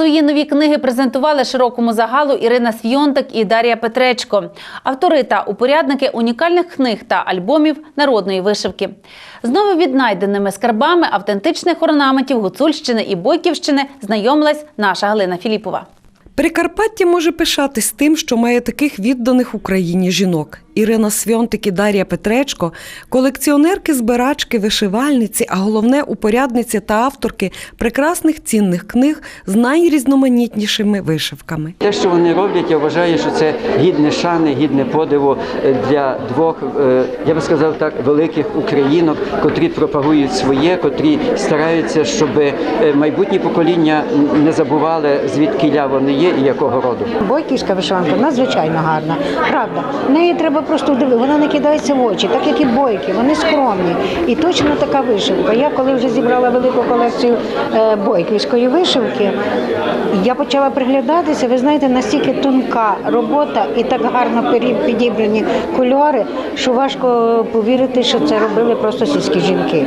Свої нові книги презентували широкому загалу Ірина Свйонтик і Дар'я Петречко, автори та упорядники унікальних книг та альбомів народної вишивки. Знову віднайденими скарбами автентичних орнаментів Гуцульщини і Бойківщини знайомилась наша Галина Філіпова. Прикарпаття може пишатись тим, що має таких відданих Україні жінок. Ірина Свьонтик і Дар'я Петречко, колекціонерки, збирачки, вишивальниці, а головне упорядниці та авторки прекрасних цінних книг з найрізноманітнішими вишивками. Те, що вони роблять, я вважаю, що це гідне шани, гідне подиву для двох, е, я би сказав так, великих українок, котрі пропагують своє, котрі стараються, щоб е, майбутні покоління не забували, звідки вони є і якого роду. Бойківська вишиванка надзвичайно гарна. Правда, в неї треба просто дивитися, вона не кидається в очі, так як і бойки, вони скромні. І точно така вишивка. Я коли вже зібрала велику колекцію е, бойківської вишивки, я почала приглядатися. Ви знаєте, настільки тонка робота і так гарно підібрані кольори, що важко повірити, що це робили просто сільські жінки.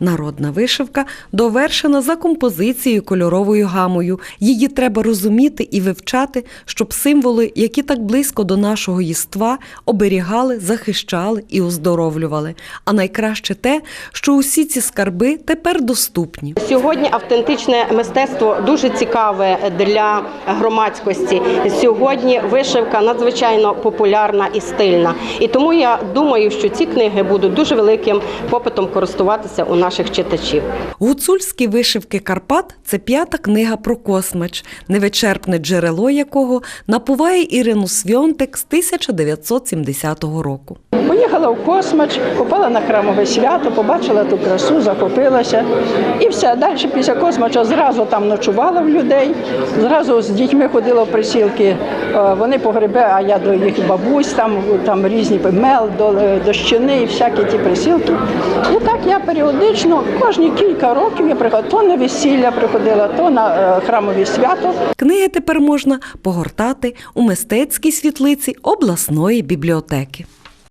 Народна вишивка довершена за композицією кольоровою гамою. Її треба розуміти і вивчати, щоб символи, які так близько до нашого єства, оберігали, захищали і оздоровлювали. А найкраще те, що усі ці скарби тепер доступні. Сьогодні автентичне мистецтво дуже цікаве для громадськості. Сьогодні вишивка надзвичайно популярна і стильна. І тому я думаю, що ці книги будуть дуже великим попитом користуватися у наших читачів. Гуцульські вишивки Карпат це п'ята книга про космач, невичерпне джерело якого напуває Ірину Свьонтик з 1970 року. Поїхала в Космач, попала на храмове свято, побачила ту красу, захопилася. І все. Далі після Космача зразу там ночувала в людей, зразу з дітьми ходила в присілки. Е, Вони погреби, а я до їх бабусь, там, там різні мел, до- дощини і всякі ті присілки. І так я періодично, кожні кілька років я приходила, то на весілля приходила, то на е, храмові свято. Книги тепер можна погортати у мистецькій світлиці обласної бібліотеки.